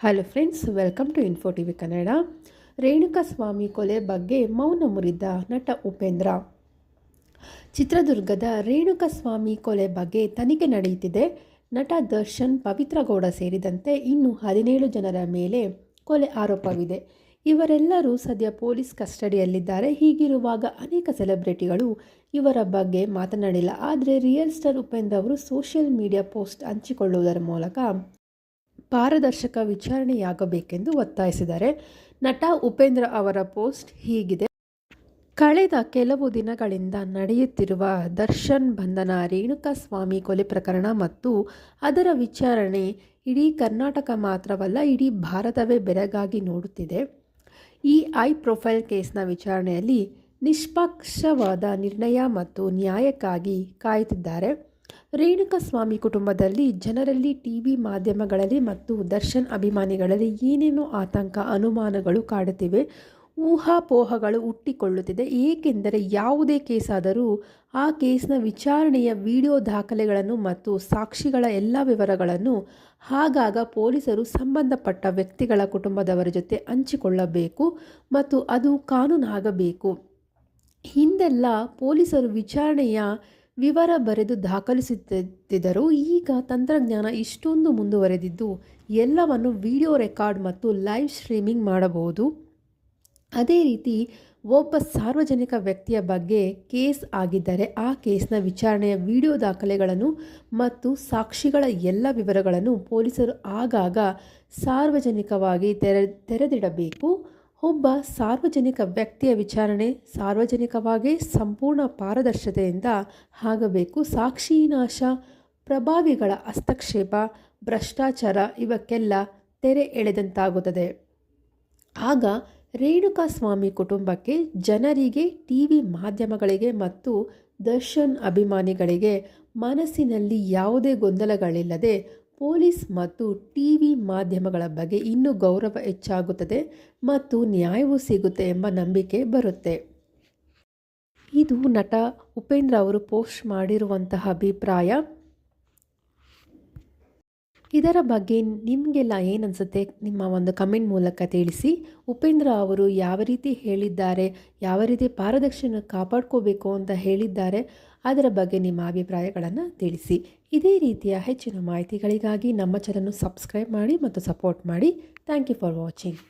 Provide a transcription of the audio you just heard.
Hello friends welcome to info TV Kannada Renuka Swamy ಕೊಲೆ ಬಗ್ಗೆ ಮೌನ ಮುರಿದ ನಟ ಉಪೇಂದ್ರ. ಚಿತ್ರದುರ್ಗದ ರೇಣುಕಾ ಸ್ವಾಮಿ ಕೊಲೆ ಬಗ್ಗೆ ತನಿಖೆ ನಡೆಯುತ್ತಿದೆ. ನಟ ದರ್ಶನ್ ಪವಿತ್ರಗೌಡ ಸೇರಿದಂತೆ ಇನ್ನೂ ಹದಿನೇಳು ಜನರ ಮೇಲೆ ಕೊಲೆ ಆರೋಪವಿದೆ. ಇವರೆಲ್ಲರೂ ಸದ್ಯ ಪೊಲೀಸ್ ಕಸ್ಟಡಿಯಲ್ಲಿದ್ದಾರೆ. ಹೀಗಿರುವಾಗ ಅನೇಕ ಸೆಲೆಬ್ರಿಟಿಗಳು ಇವರ ಬಗ್ಗೆ ಮಾತನಾಡಿಲ್ಲ. ಆದರೆ ರಿಯಲ್ ಸ್ಟಾರ್ ಉಪೇಂದ್ರ ಅವರು ಸೋಷಿಯಲ್ ಮೀಡಿಯಾ ಪೋಸ್ಟ್ ಹಂಚಿಕೊಳ್ಳುವುದರ ಮೂಲಕ ಪಾರದರ್ಶಕ ವಿಚಾರಣೆಯಾಗಬೇಕೆಂದು ಒತ್ತಾಯಿಸಿದ್ದಾರೆ. ನಟ ಉಪೇಂದ್ರ ಅವರ ಪೋಸ್ಟ್ ಹೀಗಿದೆ. ಕಳೆದ ಕೆಲವು ದಿನಗಳಿಂದ ನಡೆಯುತ್ತಿರುವ ದರ್ಶನ್ ಬಂಧನ, ರೇಣುಕಾಸ್ವಾಮಿ ಕೊಲೆ ಪ್ರಕರಣ ಮತ್ತು ಅದರ ವಿಚಾರಣೆ ಇಡೀ ಕರ್ನಾಟಕ ಮಾತ್ರವಲ್ಲ, ಇಡೀ ಭಾರತವೇ ಬೆರಗಾಗಿ ನೋಡುತ್ತಿದೆ. ಈ ಐ ಪ್ರೊಫೈಲ್ ಕೇಸ್ನ ವಿಚಾರಣೆಯಲ್ಲಿ ನಿಷ್ಪಕ್ಷವಾದ ನಿರ್ಣಯ ಮತ್ತು ನ್ಯಾಯಕ್ಕಾಗಿ ಕಾಯುತ್ತಿದ್ದಾರೆ. ರೇಣುಕಸ್ವಾಮಿ ಕುಟುಂಬದಲ್ಲಿ ಜನರಲ್ಲಿ ಟಿವಿ ಮಾಧ್ಯಮಗಳಲ್ಲಿ ಮತ್ತು ದರ್ಶನ್ ಅಭಿಮಾನಿಗಳಲ್ಲಿ ಏನೇನು ಆತಂಕ, ಅನುಮಾನಗಳು ಕಾಡುತ್ತಿವೆ. ಊಹಾಪೋಹಗಳು ಹುಟ್ಟಿಕೊಳ್ಳುತ್ತಿದೆ. ಏಕೆಂದರೆ ಯಾವುದೇ ಕೇಸಾದರೂ ಆ ಕೇಸ್ನ ವಿಚಾರಣೆಯ ವಿಡಿಯೋ ದಾಖಲೆಗಳನ್ನು ಮತ್ತು ಸಾಕ್ಷಿಗಳ ಎಲ್ಲ ವಿವರಗಳನ್ನು ಆಗಾಗ ಪೊಲೀಸರು ಸಂಬಂಧಪಟ್ಟ ವ್ಯಕ್ತಿಗಳ ಕುಟುಂಬದವರ ಜೊತೆ ಹಂಚಿಕೊಳ್ಳಬೇಕು ಮತ್ತು ಅದು ಕಾನೂನಾಗಬೇಕು. ಹಿಂದೆಲ್ಲ ಪೊಲೀಸರು ವಿಚಾರಣೆಯ ವಿವರ ಬರೆದು ದಾಖಲಿಸುತ್ತಿದ್ದರು ಈಗ ತಂತ್ರಜ್ಞಾನ ಇಷ್ಟೊಂದು ಮುಂದುವರೆದಿದ್ದು ಎಲ್ಲವನ್ನು ವಿಡಿಯೋ ರೆಕಾರ್ಡ್ ಮತ್ತು ಲೈವ್ ಸ್ಟ್ರೀಮಿಂಗ್ ಮಾಡಬಹುದು. ಅದೇ ರೀತಿ ಒಬ್ಬ ಸಾರ್ವಜನಿಕ ವ್ಯಕ್ತಿಯ ಬಗ್ಗೆ ಕೇಸ್ ಆಗಿದ್ದರೆ ಆ ಕೇಸ್ನ ವಿಚಾರಣೆಯ ವಿಡಿಯೋ ದಾಖಲೆಗಳನ್ನು ಮತ್ತು ಸಾಕ್ಷಿಗಳ ಎಲ್ಲ ವಿವರಗಳನ್ನು ಪೊಲೀಸರು ಆಗಾಗ ಸಾರ್ವಜನಿಕವಾಗಿ ತೆರೆ ತೆರೆದಿಡಬೇಕು. ಒಬ್ಬ ಸಾರ್ವಜನಿಕ ವ್ಯಕ್ತಿಯ ವಿಚಾರಣೆ ಸಾರ್ವಜನಿಕವಾಗಿ ಸಂಪೂರ್ಣ ಪಾರದರ್ಶತೆಯಿಂದ ಆಗಬೇಕು. ಸಾಕ್ಷಿನಾಶ ಪ್ರಭಾವಿಗಳ ಹಸ್ತಕ್ಷೇಪ, ಭ್ರಷ್ಟಾಚಾರ ಇವಕ್ಕೆಲ್ಲ ತೆರೆ ಎಳೆದಂತಾಗುತ್ತದೆ. ಆಗ ರೇಣುಕಾಸ್ವಾಮಿ ಕುಟುಂಬಕ್ಕೆ ಜನರಿಗೆ ಟಿ ವಿ ಮಾಧ್ಯಮಗಳಿಗೆ ಮತ್ತು ದರ್ಶನ್ ಅಭಿಮಾನಿಗಳಿಗೆ ಮನಸ್ಸಿನಲ್ಲಿ ಯಾವುದೇ ಗೊಂದಲಗಳಿಲ್ಲದೆ ಪೊಲೀಸ್ ಮತ್ತು ಟಿ ವಿ ಮಾಧ್ಯಮಗಳ ಬಗ್ಗೆ ಇನ್ನೂ ಗೌರವ ಹೆಚ್ಚಾಗುತ್ತದೆ ಮತ್ತು ನ್ಯಾಯವೂ ಸಿಗುತ್ತೆ ಎಂಬ ನಂಬಿಕೆ ಬರುತ್ತೆ. ಇದು ನಟ ಉಪೇಂದ್ರ ಅವರು ಪೋಸ್ಟ್ ಮಾಡಿರುವಂತಹ ಅಭಿಪ್ರಾಯ. ಇದರ ಬಗ್ಗೆ ನಿಮಗೆಲ್ಲ ಏನನ್ಸುತ್ತೆ? ನಿಮ್ಮ ಒಂದು ಕಮೆಂಟ್ ಮೂಲಕ ತಿಳಿಸಿ. ಉಪೇಂದ್ರ ಅವರು ಯಾವ ರೀತಿ ಹೇಳಿದ್ದಾರೆ, ಯಾವ ರೀತಿ ಪಾರದರ್ಶನ ಕಾಪಾಡ್ಕೋಬೇಕು ಅಂತ ಹೇಳಿದ್ದಾರೆ, ಅದರ ಬಗ್ಗೆ ನಿಮ್ಮ ಅಭಿಪ್ರಾಯಗಳನ್ನು ತಿಳಿಸಿ. ಇದೇ ರೀತಿಯ ಹೆಚ್ಚಿನ ಮಾಹಿತಿಗಳಿಗಾಗಿ ನಮ್ಮ ಚಾನಲ್ ಸಬ್ಸ್ಕ್ರೈಬ್ ಮಾಡಿ ಮತ್ತು ಸಪೋರ್ಟ್ ಮಾಡಿ. Thank you for watching